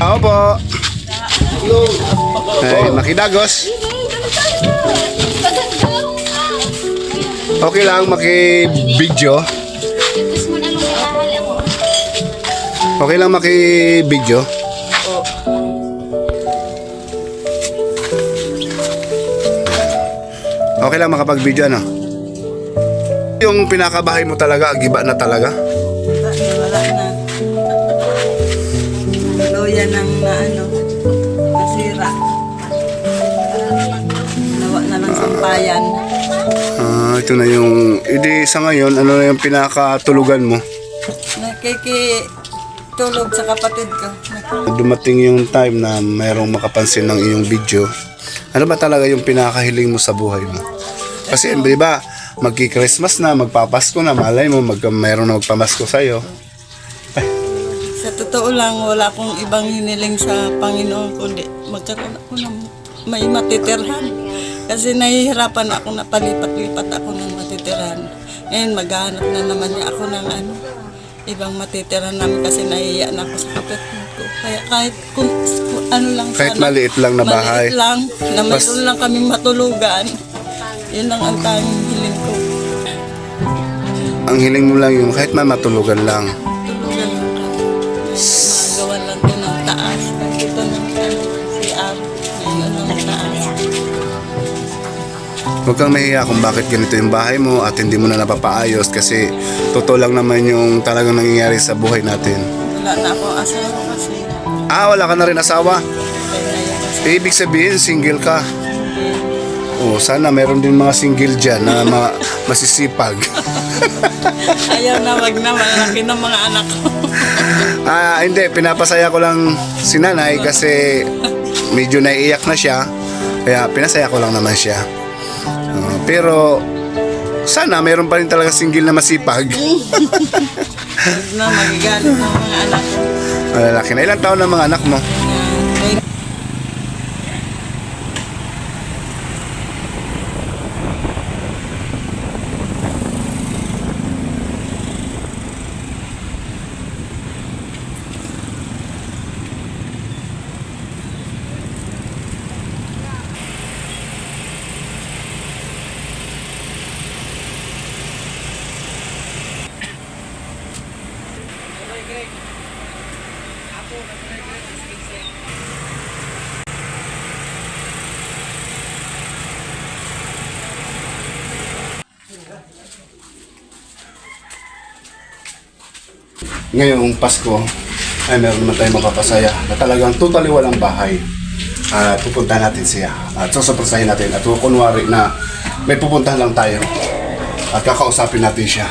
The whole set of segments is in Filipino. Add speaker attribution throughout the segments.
Speaker 1: Ako po. Ay, makidagos. Okay lang maki-video. Okay lang maki-video. Okay lang makapag-video ano? Yung pinakabahay mo talaga, giba na talaga.
Speaker 2: Luya ng na ano, nasira. Nawa na lang sampayan.
Speaker 1: Ah, ito na yung, edi sa ngayon, ano na yung pinakatulugan mo?
Speaker 2: Nakikitulog sa kapatid ko.
Speaker 1: Dumating yung time na mayroong makapansin ng iyong video. Ano ba talaga yung pinakahiling mo sa buhay mo? Kasi, di ba, magki-Christmas na, magpapasko na, malay mo, mag, mayroong na magpamasko sa'yo.
Speaker 2: Sa totoo lang, wala akong ibang hiniling sa Panginoon kundi magkaroon ako ng may matitirhan. Kasi nahihirapan ako na palipat-lipat ako ng matitirhan. Ngayon, maghahanap na naman niya ako ng ano, ibang matitirhan namin kasi nahihiya na ako sa kapatid ko. Kaya kahit kung, kung ano lang
Speaker 1: Kahit
Speaker 2: sana,
Speaker 1: maliit lang na bahay.
Speaker 2: Maliit lang, na mayroon lang kaming matulugan. Yun lang ang tanging hiling ko.
Speaker 1: Ang hiling mo lang yung kahit man matulugan lang.
Speaker 2: Tulugan lang kami. Magawa lang ko ng taas. Dito ng si Ab. Ngayon ng taas.
Speaker 1: Huwag kang mahiya kung bakit ganito yung bahay mo at hindi mo na napapaayos kasi totoo lang naman yung talagang nangyayari sa buhay natin.
Speaker 2: Wala na akong asawa kasi.
Speaker 1: Ah, wala ka na rin asawa.
Speaker 2: Asawa.
Speaker 1: Ibig sabihin, single ka. Oh, sana meron din mga single dyan na ma- masisipag.
Speaker 2: Ayaw na wag na malaki ng mga anak ko.
Speaker 1: Ah, hindi, pinapasaya ko lang si nanay kasi medyo naiiyak na siya. Kaya pinasaya ko lang naman siya. Ah, pero sana meron pa rin talaga single na masipag.
Speaker 2: Na magagalit ng mga anak ko.
Speaker 1: Malalaki na. Ilang taon na mga anak mo? Ngayong Pasko ay meron naman tayong mapapasaya na talagang totally walang bahay. At pupunta natin siya. At susurpresahin natin. At kunwari na may pupuntahan lang tayo. At kakausapin natin siya.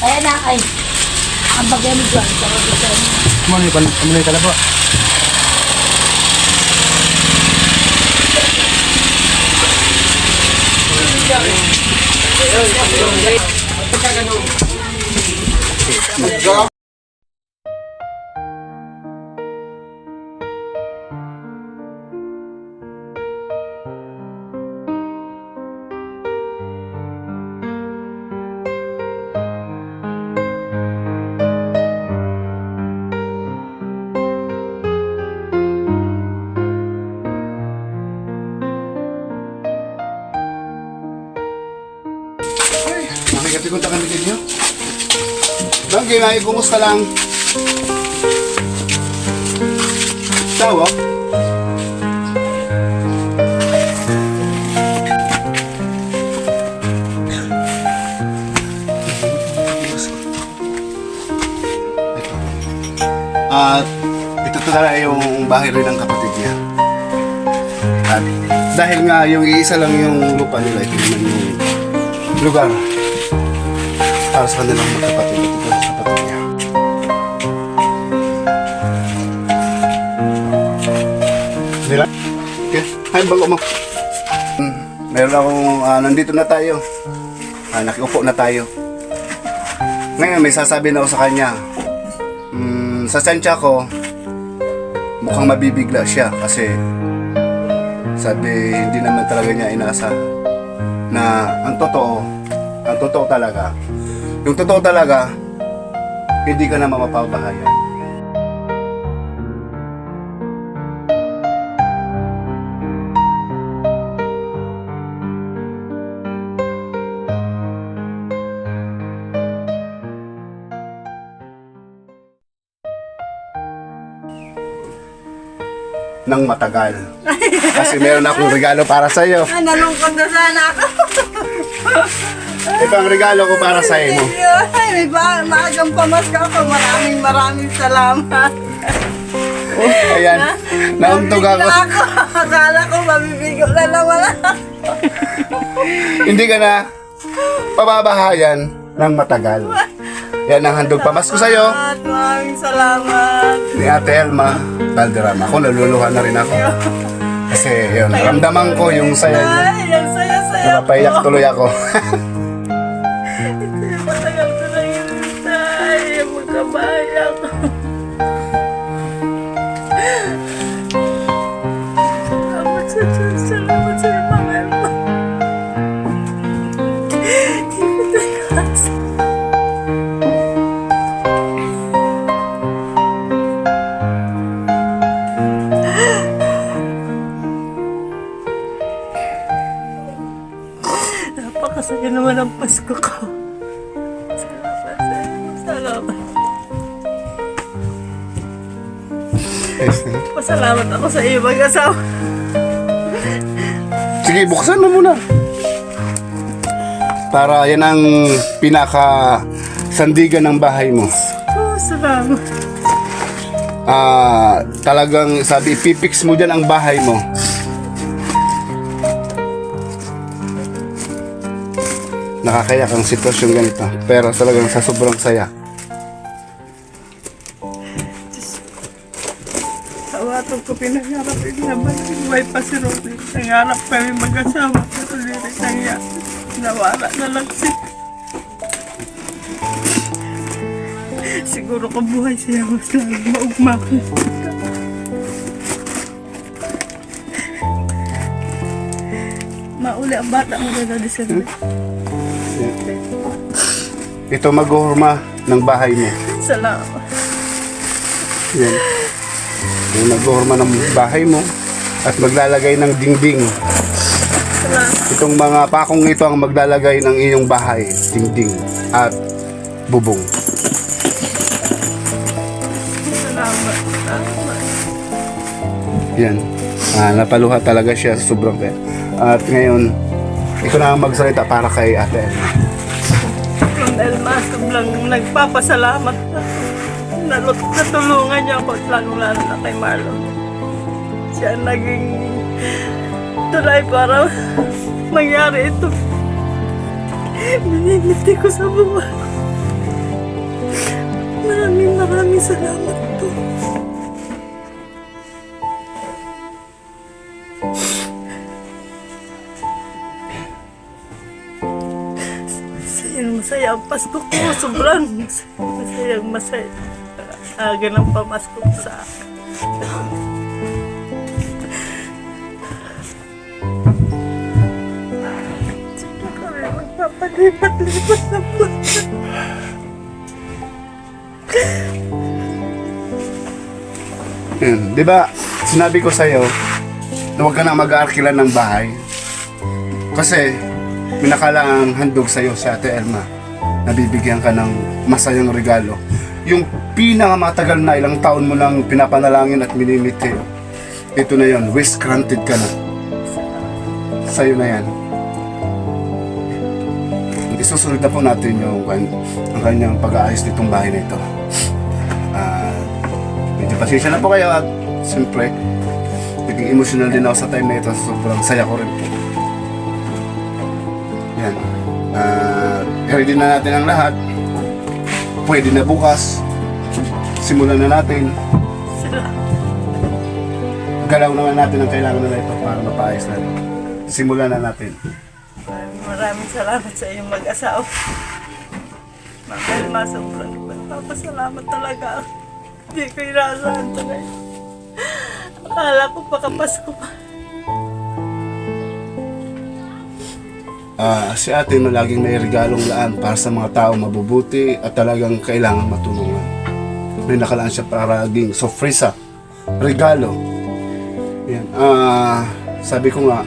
Speaker 3: Ayan na kay. Ang bagay mo dyan. Sa mga dyan.
Speaker 4: Muna yung muna yung
Speaker 1: Bang, ginay, kumusta lang? Tawa? At ito talaga yung bahay rin ng kapatid niya. At dahil nga yung iisa lang yung lupa nila, ito naman yung lugar para sa kanilang magkapatid at ito sa kapatid Okay. Ay, bago mo. Hmm, meron akong, ah, nandito na tayo. Ah, nakiupo na tayo. Ngayon, may sasabi na ako sa kanya. Hmm, sa sensya ko, mukhang mabibigla siya kasi sabi hindi naman talaga niya inasa na ang totoo, ang totoo talaga, yung totoo talaga, hindi ka na mamapabahayan. Ng matagal. Kasi meron akong regalo para sa iyo.
Speaker 2: Ay, nalungkot na sana ako.
Speaker 1: Ito ang regalo ko para sa iyo.
Speaker 2: Ay, may ba, maagang pamasko ako. Maraming maraming salamat.
Speaker 1: Ayan, nauntog ako.
Speaker 2: Ako. Akala ko mabibigo na naman ako.
Speaker 1: Hindi ka na pababahayan ng matagal. Yan ang handog pamasko sa iyo
Speaker 2: At maraming salamat.
Speaker 1: ni Ate Elma Valderrama. Ako naluluha na rin ako. Kasi yun, ramdaman ko yung saya niya.
Speaker 2: Ay, ang saya-saya
Speaker 1: Napaiyak tuloy ako.
Speaker 2: Matagal ko na hinintay. Magkabahay ako. Napakasaya naman ang Pasko ko. Salamat sa iyo. Salamat. Pasalamat ako sa iyo mag-asawa.
Speaker 1: Sige, buksan mo muna. Para yan ang pinaka sandigan ng bahay mo.
Speaker 2: Oh, salamat.
Speaker 1: Ah, talagang sabi, pipix mo dyan ang bahay mo. Nakakayak ang sitwasyon ganito. Pero talagang sa sobrang saya.
Speaker 2: Tawatong ko pinangarap naman. May pa si Rodney. Nangarap kami mag-asawa. Pero hindi rin nangyari. Nawala na lang siya. Siguro kung buhay siya, mas lalo maugma ko. Mauli ang bata mo na December.
Speaker 1: Ito maghuhurma ng bahay mo.
Speaker 2: Salamat.
Speaker 1: Yan. Yung naghuhurma ng bahay mo at maglalagay ng dingding.
Speaker 2: Salamat.
Speaker 1: Itong mga pakong ito ang maglalagay ng iyong bahay, dingding at bubong.
Speaker 2: Salamat. Salamat.
Speaker 1: Yan. Ah, napaluha talaga siya sa sobrang kaya. At ngayon, ikaw na ang magsalita para kay Ate Elma.
Speaker 2: Ma'am Elma, sobrang nagpapasalamat na. Natulungan niya ako, lalo-lalo na kay Marlon. Siya naging tulay para mangyari ito. Minimiti ko sa buwan. Maraming maraming salamat po. Masaya ang Pasko ko. Sobrang masayang masaya. Aga ng pamasko ko sa akin. Sige kami magpapalipat-lipat na po.
Speaker 1: Yan. Di ba, sinabi ko sa'yo, na huwag ka na mag-aarkilan ng bahay. Kasi, minakala ang handog sa'yo si Ate Elma. Nabibigyan ka ng masayang regalo. Yung pinakamatagal na ilang taon mo nang pinapanalangin at minimiti. Ito na yon, wish granted ka na. Sa'yo na yan. Isusunod na po natin yung ang kanyang pag-aayos nitong bahay na ito. Ah, medyo pasensya na po kayo at siyempre naging emotional din ako sa time na ito sobrang saya ko rin po yan Ah, ready na natin ang lahat pwede na bukas simulan na natin galaw naman natin ang kailangan na ito para mapaayos natin simulan na natin
Speaker 2: Maraming salamat sa iyong mag-asawa. Ma'am Elma, sobrang nagpapasalamat talaga. Hindi ko inaasahan talaga. Akala ko pakapasko pa.
Speaker 1: Ah, si ate malaging may regalong laan para sa mga tao mabubuti at talagang kailangan matulungan. May nakalaan siya paraging sofrisa, regalo. Yan. Ah, sabi ko nga,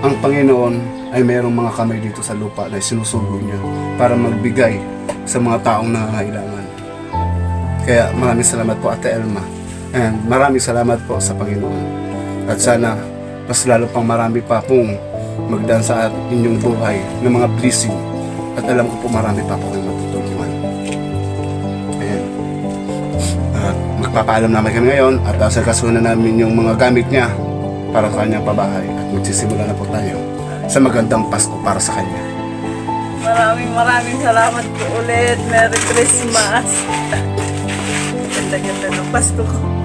Speaker 1: ang Panginoon ay mayroong mga kamay dito sa lupa na sinusugo niya para magbigay sa mga taong nangangailangan. Kaya maraming salamat po Ate Elma. And maraming salamat po sa Panginoon. At sana mas lalo pang marami pa pong magdaan sa inyong buhay ng mga blessing. At alam ko po marami pa po kayong matutulungan. Ayan. At magpapaalam naman kami ngayon at asal na namin yung mga gamit niya para sa kanyang pabahay. At magsisimula na po tayo sa magandang Pasko para sa kanya.
Speaker 2: Maraming maraming salamat po ulit. Merry Christmas. Ganda-ganda ng Pasko ko.